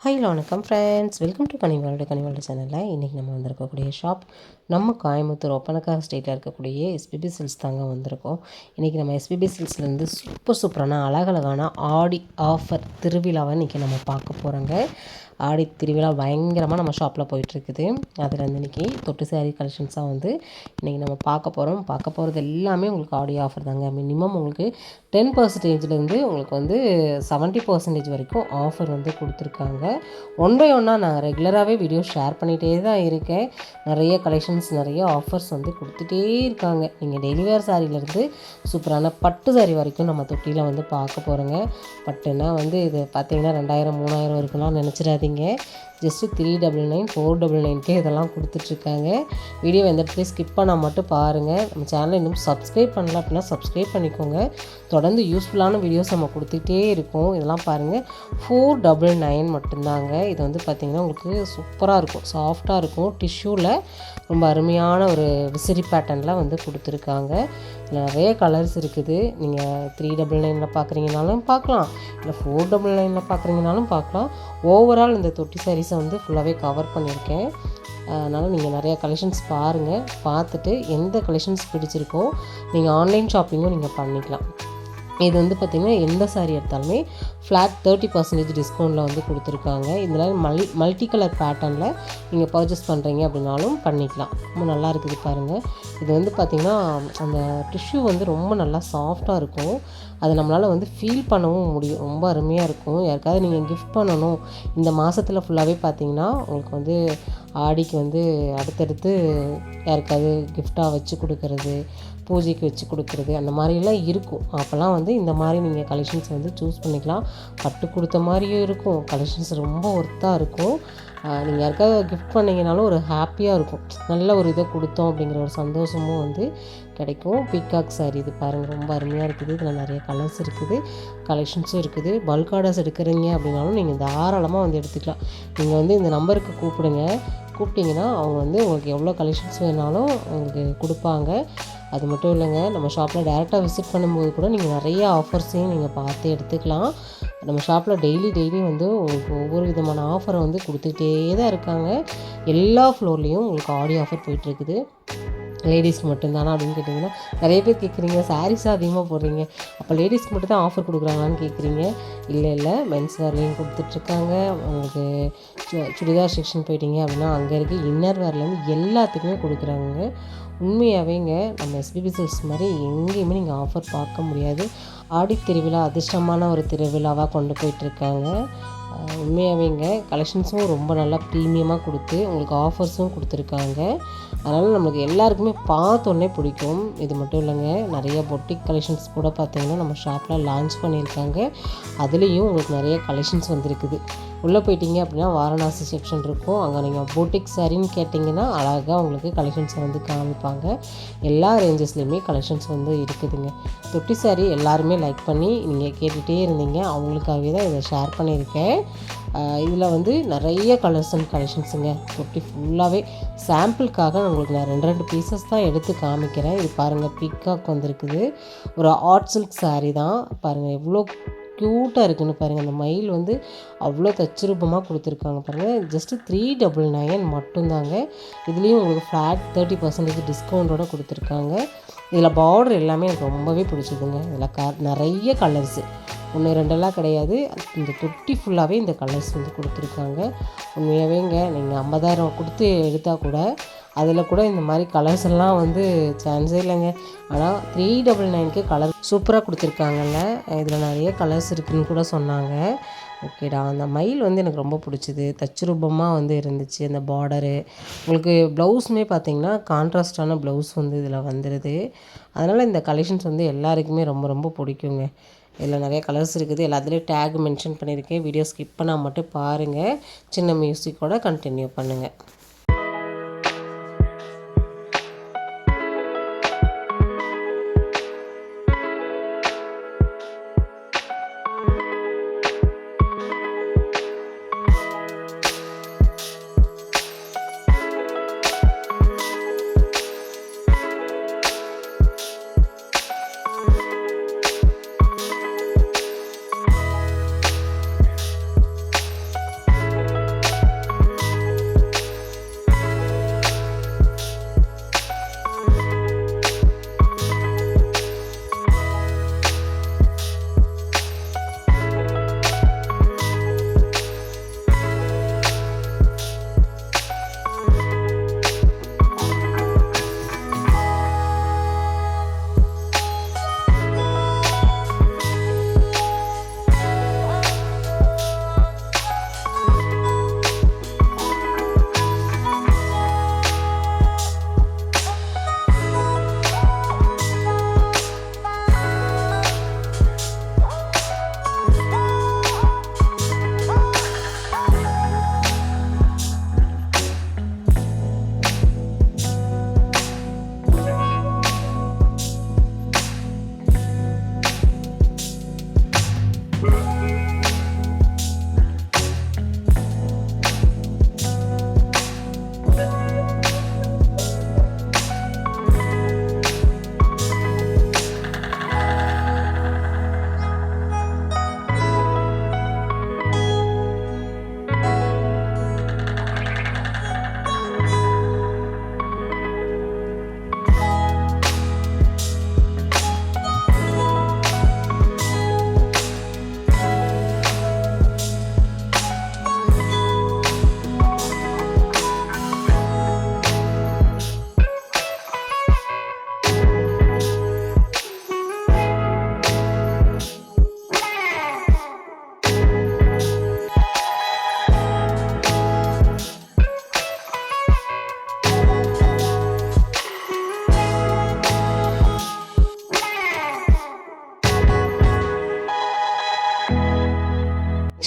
Hello வணக்கம் friends welcome to கனிவாளோட கனிவாளோட சேனலில் இன்றைக்கி நம்ம வந்திருக்கக்கூடிய ஷாப் நம்ம கோயம்புத்தூர் ஒப்பனக்கார ஸ்டேட்டில் இருக்கக்கூடிய எஸ்பிபி சில்ஸ் தாங்க வந்திருக்கோம். இன்றைக்கி நம்ம எஸ்பிபி சில்ஸ்லேருந்து சூப்பர் சூப்பரான அழகழகான ஆடி ஆஃபர் திருவிழாவை இன்றைக்கி நம்ம பார்க்க போகிறோங்க ஆடி திருவிழா பயங்கரமாக நம்ம ஷாப்பில் போயிட்டுருக்குது. அதில் வந்து இன்றைக்கி தொட்டு சாரீ கலெக்ஷன்ஸாக வந்து இன்றைக்கி நம்ம பார்க்க போகிறோம் பார்க்க போகிறது எல்லாமே உங்களுக்கு ஆடி ஆஃபர் தாங்க. மினிமம் உங்களுக்கு டென் பர்சன்டேஜ்லேருந்து உங்களுக்கு வந்து செவன்ட்டி பர்சன்டேஜ் வரைக்கும் ஆஃபர் வந்து கொடுத்துருக்காங்க. ஒன் பை ஒன்னாக நான் ரெகுலராகவே வீடியோ ஷேர் பண்ணிகிட்டே தான் இருக்கேன். நிறைய கலெக்ஷன்ஸ் நிறைய ஆஃபர்ஸ் வந்து கொடுத்துட்டே இருக்காங்க. நீங்கள் டெலிவேர் சாரிலேருந்து சூப்பரான பட்டு சாரி வரைக்கும் நம்ம தொட்டியில் வந்து பார்க்க போகிறோங்க பட்டுன்னா வந்து இது பார்த்தீங்கன்னா ரெண்டாயிரம் மூணாயிரம் இருக்குன்னா நினச்சிடாதீங்க. देंगे just three double nine four double நைன்க்கே இதெல்லாம் கொடுத்துட்ருக்காங்க. வீடியோ எந்த இடத்துல ஸ்கிப் பண்ணால் மட்டும் பாருங்கள் நம்ம சேனலை இன்னும் சப்ஸ்கிரைப் பண்ணல அப்படின்னா சப்ஸ்கிரைப் பண்ணிக்கோங்க. தொடர்ந்து யூஸ்ஃபுல்லான வீடியோஸ் நம்ம கொடுத்துட்டே இருக்கோம். இதெல்லாம் பாருங்கள் ஃபோர் டபுள் நைன் மட்டும்தாங்க. இது வந்து பார்த்திங்கன்னா உங்களுக்கு சூப்பராக இருக்கும். சாஃப்டாக இருக்கும். டிஷ்யூவில் ரொம்ப அருமையான ஒரு விசிறி பேட்டர்னில் வந்து கொடுத்துருக்காங்க. இதில் நிறைய கலர்ஸ் இருக்குது. நீங்கள் த்ரீ டபுள் நைனில் பார்க்குறீங்கனாலும் பார்க்கலாம் இல்லை ஃபோர் டபுள் நைனில் பார்க்குறீங்கனாலும் பார்க்கலாம் ஓவரால் இந்த தொட்டி சாரீஸ் வந்து ஃபுல்லாகவே கவர் பண்ணியிருக்கேன். அதனால் நீங்கள் நிறையா கலெக்ஷன்ஸ் பாருங்கள் பார்த்துட்டு எந்த கலெக்ஷன்ஸ் பிடிச்சிருக்கோ நீங்கள் ஆன்லைன் ஷாப்பிங்கும் நீங்கள் பண்ணிக்கலாம். இது வந்து பார்த்திங்கன்னா எந்த சாரீ எடுத்தாலுமே ஃப்ளாட் தேர்ட்டி பர்சன்டேஜ் டிஸ்கவுண்ட்டில் வந்து கொடுத்துருக்காங்க. இதில் மல் மல்டி கலர் பேட்டர்னில் நீங்கள் பர்ச்சேஸ் பண்ணுறீங்க அப்படின்னாலும் பண்ணிக்கலாம். ரொம்ப நல்லா இருக்குது பாருங்கள் இது வந்து பார்த்திங்கன்னா அந்த டிஷ்யூ வந்து ரொம்ப நல்லா சாஃப்டாக இருக்கும். அதை நம்மளால் வந்து ஃபீல் பண்ணவும் முடியும். ரொம்ப அருமையாக இருக்கும். யாருக்காவது நீங்கள் கிஃப்ட் பண்ணணும். இந்த மாதத்தில் ஃபுல்லாகவே பார்த்தீங்கன்னா உங்களுக்கு வந்து ஆடிக்கு வந்து அடுத்தடுத்து யாருக்காவது கிஃப்டாக வச்சு கொடுக்கறது பூஜைக்கு வச்சு கொடுக்குறது அந்த மாதிரிலாம் இருக்கும். அப்போல்லாம் வந்து இந்த மாதிரி நீங்கள் கலெக்ஷன்ஸ் வந்து சூஸ் பண்ணிக்கலாம். பட்டு கொடுத்த மாதிரியும் இருக்கும். கலெக்ஷன்ஸ் ரொம்ப ஒர்த்தாக இருக்கும். நீங்கள் யாருக்காவது கிஃப்ட் பண்ணிங்கனாலும் ஒரு ஹாப்பியாக இருக்கும். நல்ல ஒரு இதை கொடுத்தோம் அப்படிங்கிற ஒரு சந்தோஷமும் வந்து கிடைக்கும். பிகாக் சாரி இது பாருங்கள் ரொம்ப அருமையாக இருக்குது. இதில் நிறைய கலர்ஸ் இருக்குது. கலெக்ஷன்ஸும் இருக்குது. பல்க் ஆர்டர்ஸ் எடுக்கிறீங்க அப்படின்னாலும் நீங்கள் தாராளமாக வந்து எடுத்துக்கலாம். நீங்கள் வந்து இந்த நம்பருக்கு கூப்பிடுங்க. கூப்பிட்டிங்கன்னா அவங்க வந்து உங்களுக்கு எவ்வளோ கலெக்ஷன்ஸ் வேணாலும் உங்களுக்கு கொடுப்பாங்க. அது மட்டும் இல்லைங்க நம்ம ஷாப்பில் டேரெக்டாக விசிட் பண்ணும்போது கூட நீங்கள் நிறைய ஆஃபர்ஸையும் நீங்கள் பார்த்து எடுத்துக்கலாம். நம்ம ஷாப்பில் டெய்லி டெய்லி வந்து உங்களுக்கு ஒவ்வொரு விதமான ஆஃபரை வந்து கொடுத்துக்கிட்டே தான் இருக்காங்க. எல்லா ஃப்ளோர்லேயும் உங்களுக்கு ஆடியோ ஆஃபர் போயிட்டுருக்குது லேடிஸ்க்கு மட்டும்தானா அப்படின்னு கேட்டிங்கன்னா நிறைய பேர் கேட்குறீங்க சாரீஸாக அதிகமாக போடுறீங்க. அப்போ லேடிஸ்க்கு மட்டும் தான் ஆஃபர் கொடுக்குறாங்களான்னு கேட்குறீங்க இல்லை இல்லை மென்ஸ் வேர்லேயும் கொடுத்துட்ருக்காங்க. உங்களுக்கு சு சுடிதார் செக்ஷன் போயிட்டீங்க அப்படின்னா அங்கே இருக்க இன்னர் வேர்லேருந்து எல்லாத்துக்குமே கொடுக்குறாங்க உண்மையாகவேங்க நம்ம எஸ்பிபி சில்ஸ் மாதிரி எங்கேயுமே நீங்கள் ஆஃபர் பார்க்க முடியாது. ஆடி திருவிழா அதிர்ஷ்டமான ஒரு திருவிழாவாக கொண்டு போயிட்டுருக்காங்க உண்மையாகவேங்க கலெக்ஷன்ஸும் ரொம்ப நல்லா ப்ரீமியமாக கொடுத்து உங்களுக்கு ஆஃபர்ஸும் கொடுத்துருக்காங்க. அதனால் நம்மளுக்கு எல்லாருக்குமே பார்த்தோன்னே பிடிக்கும். இது மட்டும் இல்லைங்க நிறைய பொட்டிக் கலெக்ஷன்ஸ் கூட பார்த்திங்கன்னா நம்ம ஷாப்பில் லான்ச் பண்ணியிருக்காங்க. அதுலேயும் உங்களுக்கு நிறைய கலெக்ஷன்ஸ் வந்திருக்குது. உள்ளே போயிட்டீங்க அப்படின்னா வாரணாசி செக்ஷன் இருக்கும். அங்கே நீங்கள் பொட்டிக் சாரின்னு கேட்டிங்கன்னா அழகாக உங்களுக்கு கலெக்ஷன்ஸை வந்து காமிப்பாங்க. எல்லா ரேஞ்சஸ்லேயுமே கலெக்ஷன்ஸ் வந்து இருக்குதுங்க. தொட்டி சாரி எல்லாருமே லைக் பண்ணி நீங்கள் கேட்டுகிட்டே இருந்தீங்க. அவங்களுக்காகவே தான் இதை ஷேர் பண்ணியிருக்கேன். இதில் வந்து நிறைய கலர்ஸ் அண்ட் கலெக்ஷன்ஸுங்க தொட்டி ஃபுல்லாகவே சாம்பிளுக்காக உங்களுக்கு நான் ரெண்டு ரெண்டு பீசஸ் தான் எடுத்து காமிக்கிறேன். இது பாருங்கள் பிக்காக் வந்திருக்குது. ஒரு ஆர்ட் சில்க் சாரீ தான். பாருங்கள் எவ்வளோ க்யூட்டாக இருக்குன்னு பாருங்கள் அந்த மயில் வந்து அவ்வளோ தச்சுரூபமாக கொடுத்துருக்காங்க பாருங்கள் ஜஸ்ட்டு த்ரீ டபுள் நைன் மட்டும்தாங்க. இதுலேயும் உங்களுக்கு ஃப்ளாட் தேர்ட்டி பர்சன்டேஜ் டிஸ்கவுண்ட்டோட கொடுத்துருக்காங்க. இதில் பார்டர் எல்லாமே எனக்கு ரொம்பவே பிடிச்சிதுங்க. இதில் க நிறைய கலர்ஸு ஒன்று ரெண்டெல்லாம் கிடையாது. இந்த தொட்டி ஃபுல்லாகவே இந்த கலர்ஸ் வந்து கொடுத்துருக்காங்க. உண்மையாகவேங்க நீங்கள் ஐம்பதாயிரம் கொடுத்து எடுத்தால் கூட அதில் கூட இந்த மாதிரி கலர்ஸ் எல்லாம் வந்து சான்ஸே இல்லைங்க. ஆனால் த்ரீ டபுள் நைனுக்கு கலர் சூப்பராக கொடுத்துருக்காங்கல்ல. இதில் நிறைய கலர்ஸ் இருக்குதுன்னு கூட சொன்னாங்க. ஓகேடா அந்த மயில் வந்து எனக்கு ரொம்ப பிடிச்சிது. தச்சுரூபமாக வந்து இருந்துச்சு அந்த பார்டரு உங்களுக்கு ப்ளவுஸுமே பார்த்திங்கன்னா கான்ட்ராஸ்டான ப்ளவுஸ் வந்து இதில் வந்துடுது அதனால் இந்த கலெக்ஷன்ஸ் வந்து எல்லாருக்குமே ரொம்ப ரொம்ப பிடிக்குங்க. இதில் நிறைய கலர்ஸ் இருக்குது. எல்லாத்துலேயும் டேக் மென்ஷன் பண்ணியிருக்கேன். வீடியோ ஸ்கிப் பண்ணால் மட்டும் பாருங்கள் சின்ன மியூசிக்கோடு கண்டினியூ பண்ணுங்கள்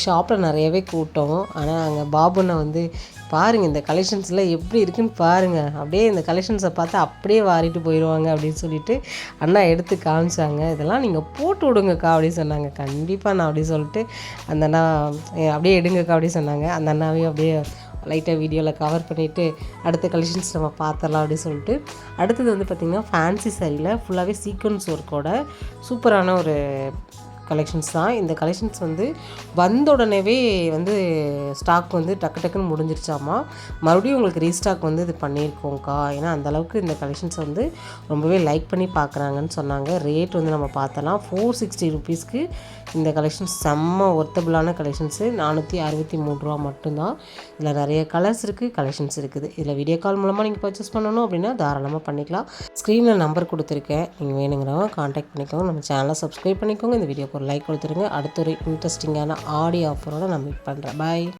ஷாப்பில் நிறையவே கூட்டம். ஆனால் அங்கே பாபுனை வந்து பாருங்கள் இந்த கலெக்ஷன்ஸ்லாம் எப்படி இருக்குன்னு பாருங்கள் அப்படியே இந்த கலெக்ஷன்ஸை பார்த்து அப்படியே வாரிட்டு போயிடுவாங்க அப்படின்னு சொல்லிட்டு அண்ணா எடுத்து காமிச்சாங்க. இதெல்லாம் நீங்கள் போட்டு விடுங்கக்கா அப்படின்னு சொன்னாங்க. கண்டிப்பாக நான் அப்படி சொல்லிட்டு அந்த அண்ணா அப்படியே எடுங்கக்கா அப்படின்னு சொன்னாங்க. அந்த அண்ணாவையும் அப்படியே லைட்டாக வீடியோவில் கவர் பண்ணிவிட்டு அடுத்த கலெக்ஷன்ஸ் நம்ம பார்த்துடலாம் அப்படின்னு சொல்லிட்டு அடுத்தது வந்து பார்த்திங்கன்னா ஃபேன்சி சாரியில் ஃபுல்லாகவே சீக்வன்ஸ் ஒர்க்கோட சூப்பரான ஒரு கலெக்ஷன்ஸ் தான். இந்த கலெக்ஷன்ஸ் வந்து வந்த உடனேவே வந்து ஸ்டாக் வந்து டக்கு டக்குன்னு முடிஞ்சிருச்சாமா? மறுபடியும் உங்களுக்கு ரீஸ்டாக் வந்து இது பண்ணியிருக்கோங்க்கா ஏன்னா அந்த அளவுக்கு இந்த கலெக்ஷன்ஸ் வந்து ரொம்பவே லைக் பண்ணி பார்க்குறாங்கன்னு சொன்னாங்க. ரேட் வந்து நம்ம பார்த்தலாம். ஃபோர் சிக்ஸ்டி ருபீஸ்க்கு இந்த கலெக்ஷன்ஸ் செம்ம ஒர்த்தபிளான கலெக்ஷன்ஸு நானூற்றி அறுபத்தி மூணு ரூபா மட்டும்தான். இதில் நிறைய கலர்ஸ் இருக்குது கலெக்ஷன்ஸ் இருக்குது. இதில் வீடியோ கால் மூலமாக நீங்கள் பர்ச்சேஸ் பண்ணணும் அப்படின்னா தாராளமாக பண்ணிக்கலாம். ஸ்க்ரீனில் நம்பர் கொடுத்துருக்கேன். நீங்கள் வேணுங்கிறவங்க காண்டாக்ட் பண்ணிக்கோங்க. நம்ம சேனலை சப்ஸ்கிரைப் பண்ணிக்கோங்க. இந்த வீடியோ ஒரு லைக் கொடுத்துருங்க. அடுத்த ஒரு இன்ட்ரெஸ்டிங்கான ஆடியோ ஆஃபரோடு நான் மீட் பண்ணுறேன் பாய்